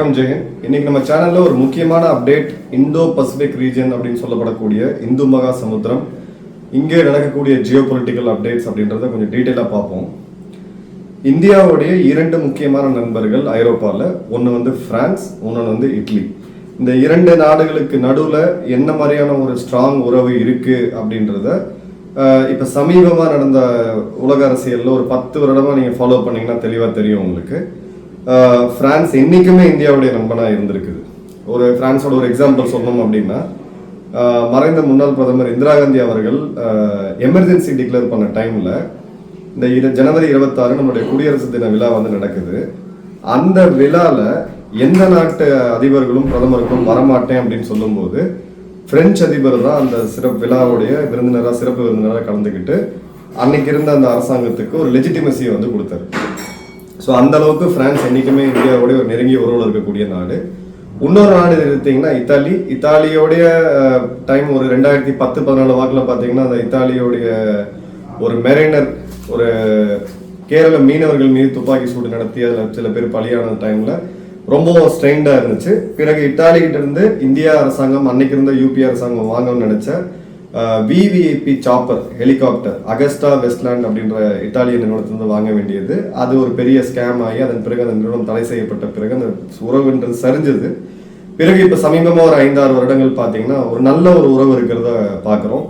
வணக்கம் ஜெயன் இன்னைக்கு நம்ம சேனல்ல ஒரு முக்கியமான அப்டேட் இந்தோ பசிபிக் ரீஜன் அப்படின்னு சொல்லப்படக்கூடிய இந்து மகா சமுத்திரம். இங்கே நடக்கக்கூடிய ஜியோ பொலிட்டிக்கல் அப்டேட்ஸ் அப்படின்றத கொஞ்சம் டீட்டெயிலாக பார்ப்போம். இந்தியாவுடைய இரண்டு முக்கியமான நண்பர்கள் ஐரோப்பாவில் ஒன்று வந்து பிரான்ஸ் ஒன்று வந்து இட்லி. இந்த இரண்டு நாடுகளுக்கு நடுவில் என்ன மாதிரியான ஒரு ஸ்ட்ராங் உறவு இருக்கு அப்படின்றத இப்போ சமீபமாக நடந்த உலக அரசியலில் ஒரு பத்து வருடமாக நீங்கள் ஃபாலோ பண்ணீங்கன்னா தெளிவாக தெரியும் உங்களுக்கு. ஃப்ரான்ஸ் என்றைக்குமே இந்தியாவுடைய நண்பனாக இருந்திருக்குது. ஒரு ஃப்ரான்ஸோட ஒரு எக்ஸாம்பிள் சொல்லணும் அப்படின்னா மறைந்த முன்னாள் பிரதமர் இந்திரா காந்தி அவர்கள் எமர்ஜென்சி டிக்ளேர் பண்ண டைமில் இந்த இரு- ஜனவரி இருபத்தாறு நம்மளுடைய குடியரசு தின விழா வந்து நடக்குது. அந்த விழாவில் எந்த நாட்டு அதிபர்களும் பிரதமருக்கும் வரமாட்டேன் அப்படின்னு சொல்லும்போது பிரெஞ்சு அதிபர் தான் அந்த சிறப்பு விழாவுடைய விருந்தினராக சிறப்பு விருந்தினராக கலந்துக்கிட்டு அன்னைக்கு இருந்த அந்த அரசாங்கத்துக்கு ஒரு லெஜிட்டிமசியை வந்து கொடுத்தாரு. ஸோ அந்த அளவுக்கு பிரான்ஸ் என்னைக்குமே ஒரு நெருங்கிய உறவில் இருக்கக்கூடிய நாடு. இன்னொரு நாடு எடுத்தீங்கன்னா இத்தாலி. இத்தாலியோடைய டைம் ஒரு ரெண்டாயிரத்தி பத்து பதினாலு வாக்கில் பார்த்தீங்கன்னா அந்த இத்தாலியோடைய ஒரு மெரைனர் ஒரு கேரள மீனவர்கள் மீது துப்பாக்கி சூடு நடத்தி அதில் சில பேர் பலியான டைமில் ரொம்பவும் ஸ்ட்ரெயின்டாக இருந்துச்சு. பிறகு இத்தாலி கிட்ட இருந்து இந்தியா அரசாங்கம் அன்னைக்கு இருந்த யூபி அரசாங்கம் வாங்கணும்னு நினச்சேன். VVIP chopper helicopter Agusta Westland அப்படின்ற இட்டாலிய நிறுவனத்திலிருந்து வாங்க வேண்டியது. அது ஒரு பெரிய ஸ்கேம் ஆகி அதன் பிறகு அந்த நிறுவனம் தடை செய்யப்பட்ட பிறகு அந்த உறவுன்றது சரிஞ்சது. பிறகு இப்போ சமீபமாக ஒரு ஐந்தாறு வருடங்கள் பார்த்தீங்கன்னா ஒரு நல்ல ஒரு உறவு இருக்கிறத பார்க்குறோம்.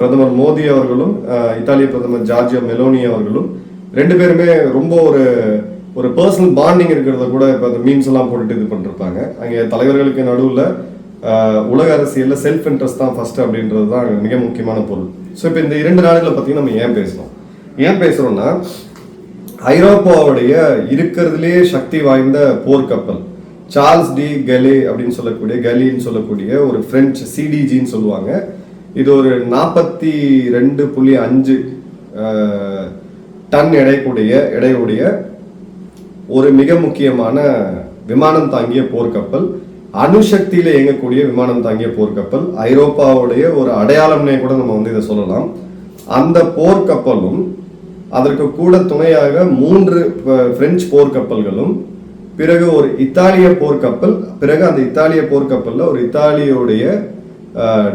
பிரதமர் மோடி அவர்களும் இத்தாலிய பிரதமர் ஜார்ஜியோ மெலோனி அவர்களும் ரெண்டு பேருமே ரொம்ப ஒரு ஒரு பர்சனல் பாண்டிங் இருக்கிறத கூட இப்போ அந்த மீம்ஸ் எல்லாம் போட்டுட்டு இது பண்ணிருப்பாங்க. அங்கே தலைவர்களுக்கு நடுவில் உலக அரசியலில் செல்ஃப் இன்ட்ரெஸ்ட் தான் ஃபஸ்ட்டு அப்படின்றது தான் மிக முக்கியமான பொருள். ஸோ இப்போ இந்த இரண்டு நாடுகளை பார்த்தீங்கன்னா நம்ம ஏன் பேசுகிறோம் ஏன் பேசுகிறோம்னா ஐரோப்பாவுடைய இருக்கிறதுலே சக்தி வாய்ந்த போர்க்கப்பல் சார்ல்ஸ் டி கலே அப்படின்னு சொல்லக்கூடிய கலின்னு சொல்லக்கூடிய ஒரு பிரெஞ்சு சிடிஜின்னு சொல்லுவாங்க. இது ஒரு நாற்பத்தி ரெண்டு புள்ளி அஞ்சு டன் எடைக்கூடிய எடையுடைய ஒரு மிக முக்கியமான விமானம் தாங்கிய போர்க்கப்பல் அணுசக்தியில் இயங்கக்கூடிய விமானம் தாங்கிய போர்க்கப்பல் ஐரோப்பாவுடைய ஒரு அடையாளம்னே கூட நம்ம வந்து இதை சொல்லலாம். அந்த போர்க்கப்பலும் அதற்கு கூட துணையாக மூன்று பிரெஞ்சு போர்க்கப்பல்களும் பிறகு ஒரு இத்தாலிய போர்க்கப்பல் பிறகு அந்த இத்தாலிய போர்க்கப்பலில் ஒரு இத்தாலியோடைய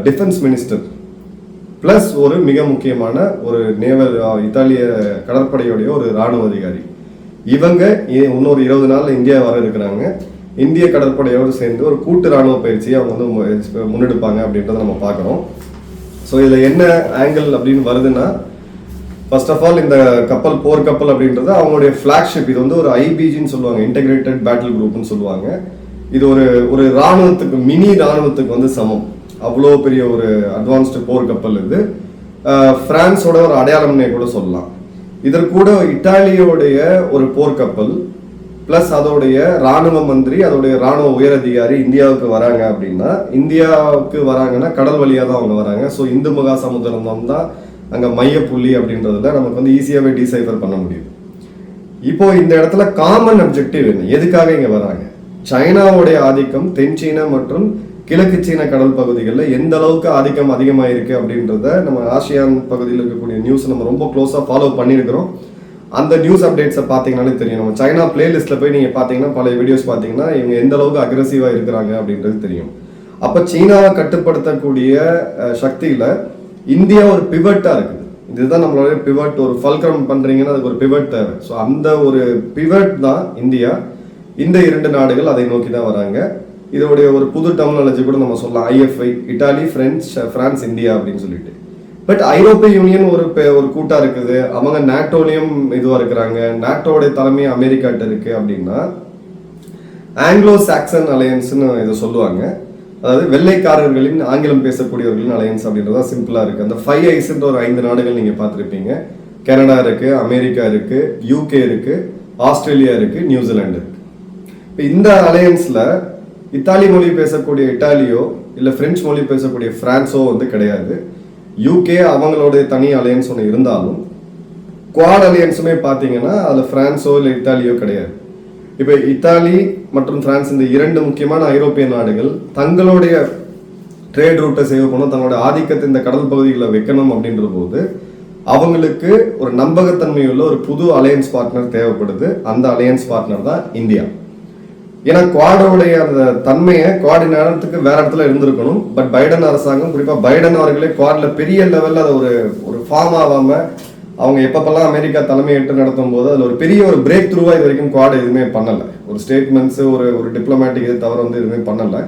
டிஃபென்ஸ் மினிஸ்டர் பிளஸ் ஒரு மிக முக்கியமான ஒரு நேவல் இத்தாலிய கடற்படையுடைய ஒரு ராணுவ அதிகாரி. இவங்க இன்னொரு இருபது நாள் இந்தியா வர இருக்கிறாங்க. இந்திய கடற்படையோடு சேர்ந்து ஒரு கூட்டு ராணுவ பயிற்சியை அவங்க வந்து முன்னெடுப்பாங்க அப்படின்றத நம்ம பார்க்குறோம். ஸோ இதில் என்ன ஆங்கிள் அப்படின்னு வருதுன்னா ஃபர்ஸ்ட் ஆஃப் ஆல் இந்த கப்பல் போர் கப்பல் அப்படின்றது அவங்களுடைய ஃப்ளாக்ஷிப் இது வந்து ஒரு ஐபிஜின்னு சொல்லுவாங்க இன்டெகிரேட்டட் பேட்டில் குரூப்னு சொல்லுவாங்க. இது ஒரு ஒரு ராணுவத்துக்கு மினி ராணுவத்துக்கு வந்து சமம். அவ்வளோ பெரிய ஒரு அட்வான்ஸ்டு போர் கப்பல் இது. ஃப்ரான்ஸோட ஒரு அடையாளம்னே கூட சொல்லலாம். இதற்கூட இத்தாலியோடைய ஒரு போர்க்கப்பல் ப்ளஸ் அதோடைய ராணுவ மந்திரி அதோடைய ராணுவ உயரதிகாரி இந்தியாவுக்கு வராங்க அப்படின்னா இந்தியாவுக்கு வராங்கன்னா கடல் வழியாக தான் அவங்க வராங்க. ஸோ இந்து மகா சமுதிரம் தான் அங்கே மையப்புள்ளி அப்படின்றதுல நமக்கு வந்து ஈஸியாகவே டிசைஃபர் பண்ண முடியும் இப்போ இந்த இடத்துல காமன் அப்ஜெக்டிவ் என்ன? எதுக்காக இங்கே வராங்க? சைனாவுடைய ஆதிக்கம் தென் சீனா மற்றும் கிழக்கு சீன கடல் பகுதிகளில் எந்த அளவுக்கு ஆதிக்கம் அதிகமாக இருக்கு அப்படின்றத நம்ம ஆசியான் பகுதியில் இருக்கக்கூடிய நியூஸ் நம்ம ரொம்ப க்ளோஸாக ஃபாலோ பண்ணியிருக்கிறோம். அந்த நியூஸ் அப்டேட்ஸை பார்த்தீங்கனாலே தெரியும். நம்ம சைனா பிளேலிஸ்ட்ல போய் நீங்கள் பார்த்தீங்கன்னா பழைய வீடியோஸ் பார்த்தீங்கன்னா இவங்க எந்த அளவுக்கு அக்ரெசிவாக இருக்கிறாங்க அப்படின்றது தெரியும். அப்போ சீனாவை கட்டுப்படுத்தக்கூடிய சக்தியில் இந்தியா ஒரு பிவட்டாக இருக்குது. இதுதான் நம்மளோட பிவட் ஒரு ஃபல்க்ரம் பண்ணுறீங்கன்னா அதுக்கு ஒரு பிவட் தேவை. ஸோ அந்த ஒரு பிவட் தான் இந்தியா. இந்த இரண்டு நாடுகள் அதை நோக்கி தான் வராங்க. இதோடைய ஒரு புது டெர்மினாலஜி கூட நம்ம சொல்லலாம். IFI Italy French France India அப்படின்னு சொல்லிட்டு. பட் ஐரோப்பிய யூனியன் ஒரு பெ- ஒரு கூட்டா இருக்குது. அவங்க நாட்டோலையும் இதுவா இருக்கிறாங்க. நாட்டோடைய தலைமை அமெரிக்காட்ட இருக்கு அப்படின்னா ஆங்கிலோ சாக்சன் அலையன்ஸ்னு இதை சொல்லுவாங்க. அதாவது வெள்ளைக்காரர்களின் ஆங்கிலம் பேசக்கூடியவர்களின் அலையன்ஸ் அப்படின்றதா சிம்பிளா இருக்கு. அந்த ஃபைவ் ஐஸ்ன்ற ஒரு ஐந்து நாடுகள் நீங்க பார்த்துருப்பீங்க. கனடா இருக்கு அமெரிக்கா இருக்கு யூகே இருக்கு ஆஸ்திரேலியா இருக்கு நியூசிலாந்து இருக்கு. இப்போ இந்த அலையன்ஸ்ல இத்தாலி மொழி பேசக்கூடிய இட்டாலியோ இல்லை பிரெஞ்சு மொழி பேசக்கூடிய பிரான்ஸோ வந்து கிடையாது. யூகே அவங்களுடைய தனி அலையன்ஸ் ஒன்று இருந்தாலும் குவாட் அலையன்ஸுமே பார்த்தீங்கன்னா அதில் ஃப்ரான்ஸோ இல்லை இத்தாலியோ கிடையாது. இப்போ இத்தாலி மற்றும் பிரான்ஸ் இந்த இரண்டு முக்கியமான ஐரோப்பிய நாடுகள் தங்களுடைய ட்ரேட் ரூட்டை சேவ் பண்ணணும் தங்களுடைய ஆதிக்கத்தை இந்த கடல் பகுதிகளில் வைக்கணும் அப்படின்ற போது அவங்களுக்கு ஒரு நம்பகத்தன்மையுள்ள ஒரு புது அலையன்ஸ் பார்ட்னர் தேவைப்படுது. அந்த அலையன்ஸ் பார்ட்னர் தான் இந்தியா. ஏன்னா குவாடோடைய அந்த தன்மையை குவாடி நேரத்துக்கு வேற இடத்துல இருந்திருக்கணும். பட் பைடன் அரசாங்கம் குறிப்பாக பைடன் அவர்களே குவாடில் பெரிய லெவலில் அதை ஒரு ஒரு ஃபார்ம் ஆகாமல் அவங்க எப்பப்பெல்லாம் அமெரிக்கா தலைமையிட்டு நடத்தும் போது அதில் ஒரு பெரிய ஒரு பிரேக் த்ரூவாக இது வரைக்கும் குவாட் எதுவுமே பண்ணலை. ஒரு ஸ்டேட்மெண்ட்ஸு ஒரு ஒரு டிப்ளமேட்டிக் இது தவிர வந்து எதுவுமே பண்ணலை.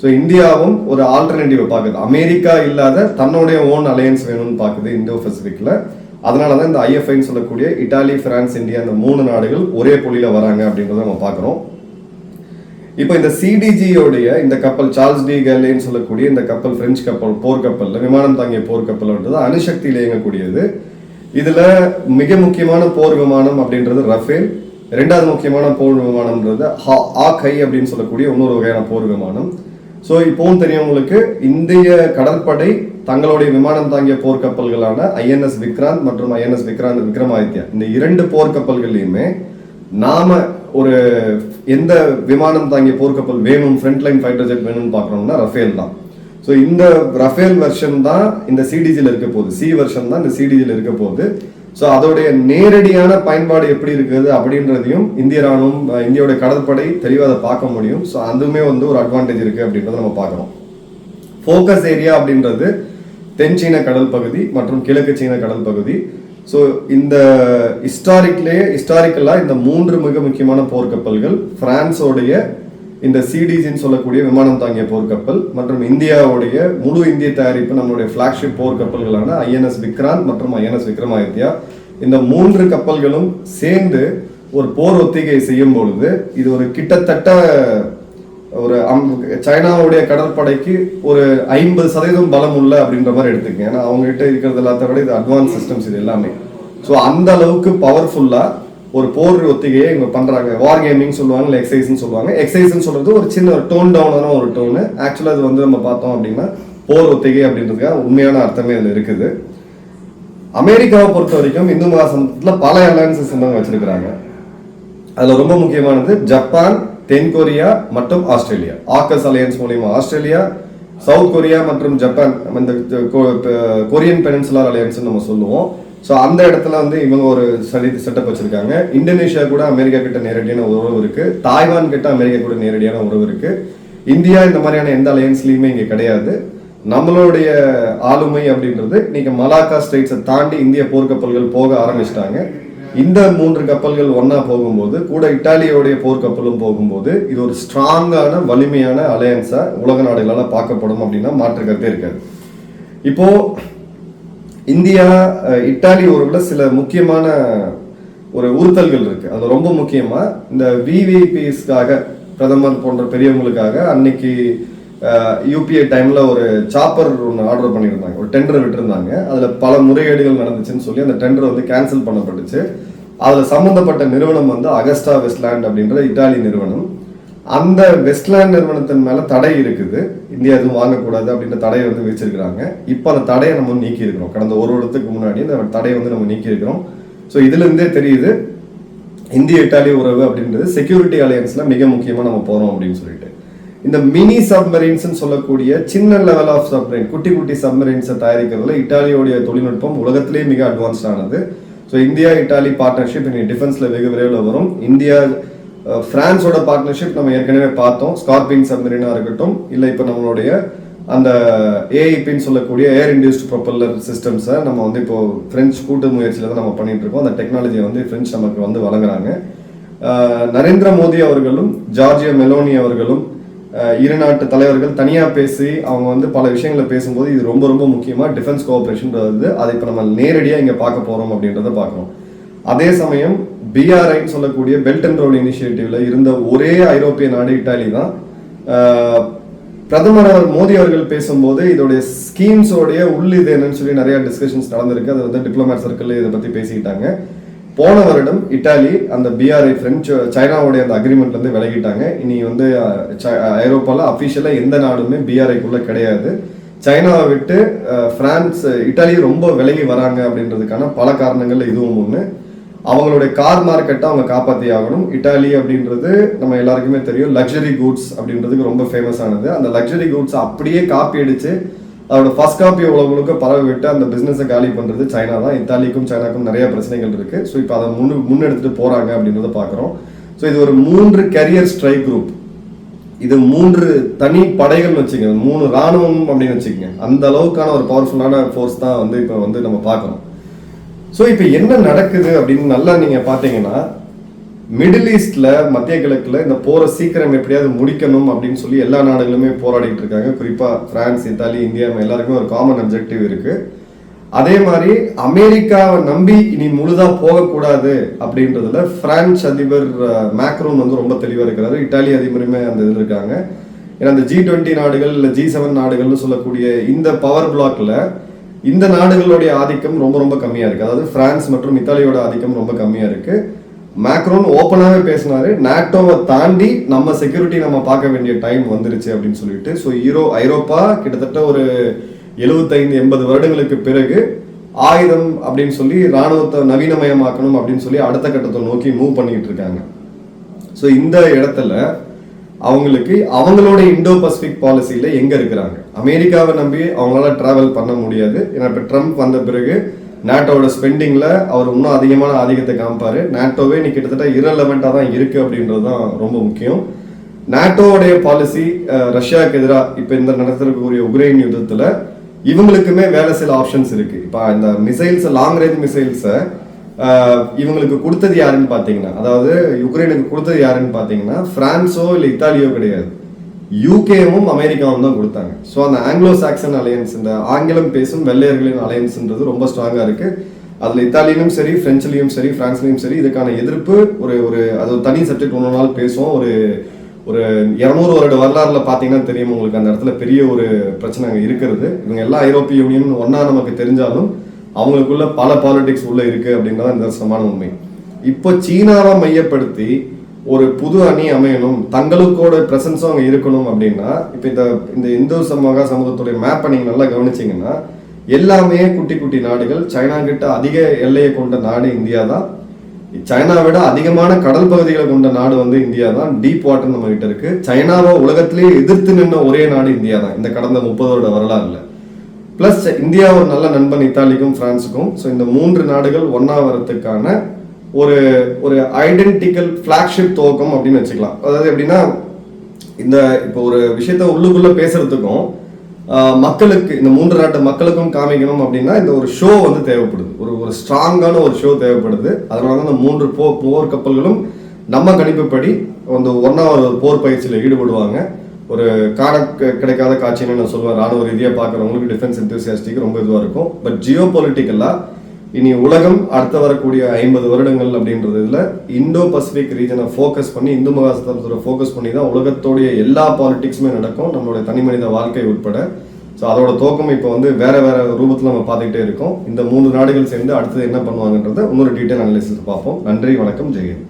ஸோ இந்தியாவும் ஒரு ஆல்டர்னேட்டிவ் பார்க்குது. அமெரிக்கா இல்லாத தன்னுடைய ஓன் அலையன்ஸ் வேணும்னு பார்க்குது இந்தோ பசிபிக்கில் அதனால தான் இந்த ஐஎஃப்ஐன்னு சொல்லக்கூடிய இட்டாலி பிரான்ஸ் இந்தியா இந்த மூணு நாடுகள் ஒரே புள்ளியில் வராங்க அப்படின்றத நம்ம பார்க்குறோம். இப்போ இந்த சிடிஜியோடைய இந்த கப்பல் சார்ல்ஸ் டி கேலேன்னு சொல்லக்கூடிய இந்த கப்பல் பிரெஞ்சு கப்பல் போர் கப்பல்ல விமானம் தாங்கிய போர்க்கப்பல்ன்றது அணுசக்தியில் இயங்கக்கூடியது. இதுல மிக முக்கியமான போர் விமானம் அப்படின்றது ரஃபேல். ரெண்டாவது முக்கியமான போர் விமானம்ன்றது ஹா- ஆ கை அப்படின்னு சொல்லக்கூடிய இன்னொரு வகையான போர் விமானம். ஸோ இப்போவும் தெரியும் இந்திய கடற்படை தங்களுடைய விமானம் தாங்கிய போர்க்கப்பல்களான ஐஎன்எஸ் விக்ராந்த் மற்றும் ஐஎன்எஸ் விக்ராந்த் விக்ரமாதித்யா. இந்த இரண்டு போர்க்கப்பல்கள்லையுமே நாம ஒரு எந்த விமானம் தாங்கிய போர்க்கப்பல் வேணும் ஃப்ரண்ட் லைன் ஃபைட்டர் ஜெட் வேணும்னு பார்க்குறோம்னா ரஃபேல் தான். ஸோ இந்த ரஃபேல் வெர்ஷன் தான் இந்த சிடிஜியில் இருக்க போகுது. சி வெர்ஷன் தான் இந்த சிடிஜியில் இருக்க போகுது. ஸோ அதோடைய நேரடியான பயன்பாடு எப்படி இருக்குது அப்படின்றதையும் இந்திய ராணுவம் அஹ், கடற்படை தெளிவாக அதை பார்க்க முடியும். ஸோ அதுவுமே வந்து ஒரு அட்வான்டேஜ் இருக்கு அப்படின்றத நம்ம பார்க்குறோம். ஃபோக்கஸ் ஏரியா அப்படின்றது தென் சீன கடல் பகுதி மற்றும் கிழக்கு சீன கடல் பகுதி. ஸோ இந்த ஹிஸ்டாரிக்லேயே ஹிஸ்டாரிக்கலாக இந்த மூன்று மிக முக்கியமான போர்க்கப்பல்கள் பிரான்ஸோடைய இந்த சிடிஜின்னு சொல்லக்கூடிய விமானம் தாங்கிய போர்க்கப்பல் மற்றும் இந்தியாவுடைய முழு இந்திய தயாரிப்பு நம்மளுடைய ஃப்ளாக்ஷிப் போர்க்கப்பல்களான ஐஎன்எஸ் விக்ராந்த் மற்றும் ஐஎன்எஸ் விக்ரமாதித்யா. இந்த மூன்று கப்பல்களும் சேர்ந்து ஒரு போர் ஒத்திகை செய்யும் பொழுது இது ஒரு கிட்டத்தட்ட ஒரு சைனாவுடைய கடற்படைக்கு ஒரு ஐம்பது சதவீதம் பலம் உள்ள அப்படின்ற மாதிரி எடுத்துக்கங்க. ஏன்னா அவங்க கிட்ட இருக்கிறது எல்லாத்த விட இது அட்வான்ஸ் சிஸ்டம்ஸ் இது எல்லாமே. ஸோ அந்த அளவுக்கு பவர்ஃபுல்லா ஒரு போர் ஒத்திகையை இவங்க பண்றாங்க. வார் கேமிங் சொல்லுவாங்க இல்லை எக்ஸசைஸ்னு சொல்லுவாங்க. எக்ஸசைஸ்னு சொல்றது ஒரு சின்ன ஒரு டோன் டவுனான ஒரு டோனு ஆக்சுவலாக அது வந்து நம்ம பார்த்தோம் அப்படின்னா போர் ஒத்திகை அப்படின்றதுக்காக உண்மையான அர்த்தமே அதில் இருக்குது. அமெரிக்காவை பொறுத்த வரைக்கும் இந்து மகாசமுத்திரத்தில் பல அலையன்சஸ் வந்து வச்சிருக்கிறாங்க. அதுல ரொம்ப முக்கியமானது ஜப்பான் தென் கொரியா மற்றும் ஆஸ்திரேலியா. ஆக்கஸ் அலையன்ஸ் மூலியமா ஆஸ்திரேலியா சவுத் கொரியா மற்றும் ஜப்பான் இந்த கொ- கொரியன் பெனன்சுலார் அலையன்ஸ் நம்ம சொல்லுவோம். ஸோ அந்த இடத்துல வந்து இவங்க ஒரு சரி செட்டப் வச்சிருக்காங்க. இந்தோனேஷியா கூட அமெரிக்கா கிட்ட நேரடியான உறவு இருக்கு. தாய்வான் கிட்ட அமெரிக்கா கூட நேரடியான உறவு இருக்கு. இந்தியா இந்த மாதிரியான எந்த அலையன்ஸ்லையுமே இங்கே கிடையாது. நம்மளுடைய ஆளுமை அப்படின்றது இன்னைக்கு மலாக்கா ஸ்டேட்ஸை தாண்டி இந்திய போர்க்கப்பல்கள் போக ஆரம்பிச்சிட்டாங்க. இந்த மூன்று கப்பல்கள் ஒன்றா போகும்போது கூட இட்டாலியோடைய போர்க்கப்பலும் போகும்போது இது ஒரு ஸ்ட்ராங்கான வலிமையான அலையன்ஸாக உலக நாடுகளால் பார்க்கப்படும் அப்படின்னா மாற்று இருக்காது. இப்போது இந்தியா இட்டாலி ஊரில் உறவுல சில முக்கியமான ஒரு உறுத்தல்கள் இருக்குது அது ரொம்ப முக்கியமாக இந்த விவிபிஸ்க்காக பிரதமர் போன்ற பெரியவங்களுக்காக அன்னைக்கு யூபிஐ டைமில் ஒரு சாப்பர் ஒன்று ஆர்டர் பண்ணியிருந்தாங்க. ஒரு டெண்டர் விட்டிருந்தாங்க. அதில் பல முறைகேடுகள் நடந்துச்சுன்னு சொல்லி அந்த டெண்டர் வந்து கேன்சல் பண்ணப்பட்டுச்சு. அதில் சம்மந்தப்பட்ட நிறுவனம் வந்து அகஸ்டா வெஸ்ட்லேண்ட் அப்படின்ற இட்டாலி நிறுவனம். அந்த வெஸ்ட்லேண்ட் நிறுவனத்தின் மேலே தடை இருக்குது. இந்தியா எதுவும் வாங்கக்கூடாது அப்படின்ற தடையை வந்து வச்சிருக்கிறாங்க இப்போ அந்த தடையை நம்ம நீக்கி இருக்கிறோம் கடந்த ஒரு வருடத்துக்கு முன்னாடி அந்த தடையை வந்து நம்ம நீக்கி இருக்கிறோம் ஸோ இதுலேருந்தே தெரியுது இந்திய இட்டாலி உறவு அப்படின்றது செக்யூரிட்டி அலையன்ஸில் மிக முக்கியமாக நம்ம போகிறோம் அப்படின்னு சொல்லிட்டு. இந்த மினி சப்மரீன்ஸ் சொல்லக்கூடிய சின்ன லெவல் ஆஃப் சப்மரீன் குட்டி குட்டி சப்மரீன்ஸை தயாரிக்கிறதுல இட்டாலியோடைய தொழில்நுட்பம் உலகத்திலேயே மிக அட்வான்ஸ்டானது ஸோ இந்தியா இட்டாலி பார்ட்னர்ஷிப் இன்னைக்கு டிஃபென்ஸில் வெகு விரைவில் வரும். இந்தியா ஃப்ரான்ஸோட பிரான்ஸோட பார்ட்னர்ஷிப் நம்ம ஏற்கனவே பார்த்தோம். ஸ்கார்பின் சப்மரீனாக இருக்கட்டும் இல்லை இப்போ நம்மளுடைய அந்த ஏஐபின்னு சொல்லக்கூடிய ஏர் இன்டியூஸ்ட் ப்ரொப்பல்லர் சிஸ்டம்ஸை நம்ம வந்து இப்போ ஃப்ரெஞ்ச் கூட்டு முயற்சியில் தான் நம்ம பண்ணிட்டு இருக்கோம். அந்த டெக்னாலஜியை வந்து ஃப்ரெஞ்ச் நமக்கு வந்து வழங்குறாங்க. நரேந்திர மோடி அவர்களும் ஜார்ஜியா மெலோனி அவர்களும் இரு நாட்டு தலைவர்கள் தனியாக பேசி அவங்க வந்து பல விஷயங்களை பேசும்போது இது ரொம்ப ரொம்ப முக்கியமாக டிஃபென்ஸ் கோஆப்ரேஷன் வருது அதை இப்போ நம்ம நேரடியாக இங்கே பார்க்க போகிறோம் அப்படின்றத பார்க்குறோம் அதே சமயம் பிஆர்ஐன்னு சொல்லக்கூடிய பெல்ட் அண்ட் ரோடு இனிஷியேட்டிவ்ல இருந்த ஒரே ஐரோப்பிய நாடு இட்டாலி தான். பிரதமர் அவர் மோடி அவர்கள் பேசும்போது இதோடைய ஸ்கீம்ஸோடைய உள்ளு இது என்னன்னு சொல்லி நிறைய டிஸ்கஷன்ஸ் நடந்திருக்கு. அது வந்து டிப்ளமேட் சர்க்கிள் இதை பத்தி பேசிக்கிட்டாங்க. போன வருடம் இட்டாலி அந்த பிஆர்ஐ பிரெஞ்சு சைனாவுடைய அந்த அக்ரிமெண்ட்ல இருந்து விலகிட்டாங்க. இனி வந்து அஹ், சை- ஐரோப்பால அபிஷியலா எந்த நாடுமே பிஆர்ஐக்குள்ள கிடையாது. சைனாவை விட்டு அஹ், பிரான்ஸ் இட்டாலி ரொம்ப விலகி வராங்க அப்படின்றதுக்கான பல காரணங்கள்ல இதுவும் ஒன்று அவங்களுடைய கார் மார்க்கெட்டை அவங்க காப்பாற்றி ஆகணும். இட்டாலி அப்படின்றது நம்ம எல்லாருக்குமே தெரியும் லக்ஸரி கூட்ஸ் அப்படின்றதுக்கு ரொம்ப ஃபேமஸ் ஆனது. அந்த லக்ஸரி கூட்ஸ் அப்படியே காப்பி அடிச்சு அதோட ஃபர்ஸ்ட் காப்பி உலகம் பரவி விட்டு அந்த பிஸ்னஸை காலி பண்ணுறது சைனா தான். இத்தாலிக்கும் சைனாக்கும் நிறைய பிரச்சனைகள் இருக்கு. ஸோ இப்போ அதை முன்னு முன்னெடுத்துட்டு போகிறாங்க அப்படின்றத பார்க்குறோம். ஸோ இது ஒரு மூன்று கரியர் ஸ்ட்ரைக் குரூப் இது மூன்று தனி படைகள்னு வச்சுக்கோங்க. மூணு ராணுவம் அப்படின்னு வச்சுக்கோங்க. அந்த அளவுக்கான ஒரு பவர்ஃபுல்லான ஃபோர்ஸ் தான் வந்து இப்போ வந்து நம்ம பார்க்குறோம். ஸோ இப்போ என்ன நடக்குது அப்படின்னு நல்லா நீங்கள் பார்த்தீங்கன்னா மிடில் ஈஸ்டில் மத்திய கிழக்கில் இந்த போரை சீக்கிரம் எப்படியாவது முடிக்கணும் அப்படின்னு சொல்லி எல்லா நாடுகளுமே போராடிட்டு இருக்காங்க. குறிப்பாக பிரான்ஸ் இத்தாலி இந்தியா எல்லாருக்குமே ஒரு காமன் அப்ஜெக்டிவ் இருக்குது அதே மாதிரி அமெரிக்காவை நம்பி இனி முழுதாக போகக்கூடாது அப்படின்றதுல பிரான்ஸ் அதிபர் மேக்ரோன் வந்து ரொம்ப தெளிவாக இருக்கிறாரு. இட்டாலி அதிபருமே அந்த இதில் இருக்காங்க. ஏன்னா அந்த ஜி டுவெண்ட்டி நாடுகள் இல்லை ஜி செவன் நாடுகள்னு சொல்லக்கூடிய இந்த பவர் பிளாக்ல இந்த நாடுகளுடைய ஆதிக்கம் ரொம்ப ரொம்ப கம்மியாக இருக்குது அதாவது பிரான்ஸ் மற்றும் இத்தாலியோட ஆதிக்கம் ரொம்ப கம்மியாக இருக்குது மேக்ரோன் ஓப்பனாகவே பேசினாரு. நாட்டோவை தாண்டி நம்ம செக்யூரிட்டி நம்ம பார்க்க வேண்டிய டைம் வந்துருச்சு அப்படின்னு சொல்லிட்டு. ஸோ ஈரோ ஐரோப்பா கிட்டத்தட்ட ஒரு எழுபத்தைந்து எண்பது வருடங்களுக்கு பிறகு ஆயுதம் அப்படின்னு சொல்லி ராணுவத்தை நவீனமயமாக்கணும் அப்படின்னு சொல்லி அடுத்த கட்டத்தை நோக்கி மூவ் பண்ணிட்டு இருக்காங்க. ஸோ இந்த இடத்துல அவங்களுக்கு அவங்களோட இண்டோ பசிபிக் பாலிசியில் எங்கே இருக்கிறாங்க? அமெரிக்காவை நம்பி அவங்களால ட்ராவல் பண்ண முடியாது. ஏன்னா இப்போ ட்ரம்ப் வந்த பிறகு நேட்டோட ஸ்பெண்டிங்கில் அவர் இன்னும் அதிகமான ஆதிக்கத்தை காமிப்பார். நேட்டோவே இன்னைக்கு கிட்டத்தட்ட இரலவெண்ட்டாக தான் இருக்குது அப்படின்றது தான் ரொம்ப முக்கியம். நாட்டோடைய பாலிசி ரஷ்யாவுக்கு எதிராக இப்போ இந்த நடத்திருக்கக்கூடிய உக்ரைன் யுத்தத்தில் இவங்களுக்குமே வேலை சில ஆப்ஷன்ஸ் இருக்குது இப்போ இந்த மிசைல்ஸை லாங் ரேஞ்ச் மிசைல்ஸை இவங்களுக்கு கொடுத்தது யாருன்னு பார்த்தீங்கன்னா அதாவது யுக்ரைனுக்கு கொடுத்தது யாருன்னு பார்த்தீங்கன்னா பிரான்ஸோ இல்லை இத்தாலியோ கிடையாது. யூகேவும் அமெரிக்காவும் தான் கொடுத்தாங்க. ஸோ அந்த ஆங்கிலோ சாக்சன் அலையன்ஸ் இந்த ஆங்கிலம் பேசும் வெள்ளையர்களின் அலையன்ஸ்ன்றது ரொம்ப ஸ்ட்ராங்காக இருக்கு. அதில் இத்தாலியிலும் சரி பிரெஞ்சுலையும் சரி பிரான்ஸ்லையும் சரி இதுக்கான எதிர்ப்பு ஒரு ஒரு அது ஒரு தனி சப்ஜெக்ட் ஒன்று நாள் பேசுவோம் ஒரு ஒரு இரநூறு வருட வரலாறுல பார்த்தீங்கன்னா தெரியும் உங்களுக்கு அந்த இடத்துல பெரிய ஒரு பிரச்சனை அங்கே இருக்கிறது. இவங்க எல்லா ஐரோப்பிய யூனியன் ஒன்றா நமக்கு தெரிஞ்சாலும் அவங்களுக்குள்ள பல பாலிடிக்ஸ் உள்ள இருக்கு அப்படின்றத நிதர்சனமான உண்மை. இப்போ சீனாவை மையப்படுத்தி ஒரு புது அணி அமையணும் தங்களுக்கோட பிரசன்ஸும் அங்கே இருக்கணும் அப்படின்னா இப்போ இந்த இந்த இந்து சமூக சமூகத்துடைய மேப்பை நீங்கள் நல்லா கவனிச்சிங்கன்னா எல்லாமே குட்டி குட்டி நாடுகள் சைனா கிட்ட அதிக எல்லையை கொண்ட நாடு இந்தியா தான். சைனா விட அதிகமான கடல் பகுதிகளை கொண்ட நாடு வந்து இந்தியா தான். டீப் வாட்டர் நம்ம கிட்ட இருக்கு. சைனாவை உலகத்திலேயே எதிர்த்து நின்ற ஒரே நாடு இந்தியா தான். இந்த கடந்த முப்பது வருட வரலாறுல. பிளஸ் இந்தியா ஒரு நல்ல நண்பன் இத்தாலிக்கும் பிரான்ஸுக்கும். ஸோ இந்த மூன்று நாடுகள் ஒன்னா வரத்துக்கான ஒரு ஒரு ஐடென்டிக்கல் ஃப்ளாக்ஷிப் துவக்கம் அப்படின்னு வச்சுக்கலாம். அதாவது எப்படின்னா இந்த இப்போ ஒரு விஷயத்த உள்ளுக்குள்ளே பேசுறதுக்கும் மக்களுக்கு இந்த மூன்று நாட்டு மக்களுக்கும் காமிக்கணும் அப்படின்னா இந்த ஒரு ஷோ வந்து தேவைப்படுது. ஒரு ஒரு ஸ்ட்ராங்கான ஒரு ஷோ தேவைப்படுது. அதனால தான் இந்த மூன்று போ போர் கப்பல்களும் நம்ம கணிப்புப்படி அந்த ஒன்றாவது போர் பயிற்சியில் ஈடுபடுவாங்க. ஒரு காண கிடைக்காத காட்சின்னு நான் சொல்லுவேன். ராணுவ ரீதியாக பார்க்குறவங்களுக்கு டிஃபென்ஸ் எந்தூசியாஸ்டிக்கு ரொம்ப இதுவாக இருக்கும். பட் ஜியோ பொலிட்டிக்கலாக இனி உலகம் அடுத்து வரக்கூடிய ஐம்பது வருடங்கள் அப்படின்றதுல இந்தோ பசிபிக் ரீஜனை ஃபோக்கஸ் பண்ணி இந்து மகாசமுத்திர ஃபோக்கஸ் பண்ணி தான் உலகத்தோடைய எல்லா பாலிட்டிக்ஸுமே நடக்கும் நம்மளுடைய தனி மனித வாழ்க்கை உட்பட. ஸோ அதோட தோக்கம் இப்போ வந்து வேற வேற ரூபத்தில் நம்ம பார்த்துக்கிட்டே இருக்கோம். இந்த மூணு நாடுகள் சேர்ந்து அடுத்தது என்ன பண்ணுவாங்கன்றத இன்னொரு டீட்டெயில் அனலிசிஸ் பார்ப்போம். நன்றி வணக்கம் ஜெயன்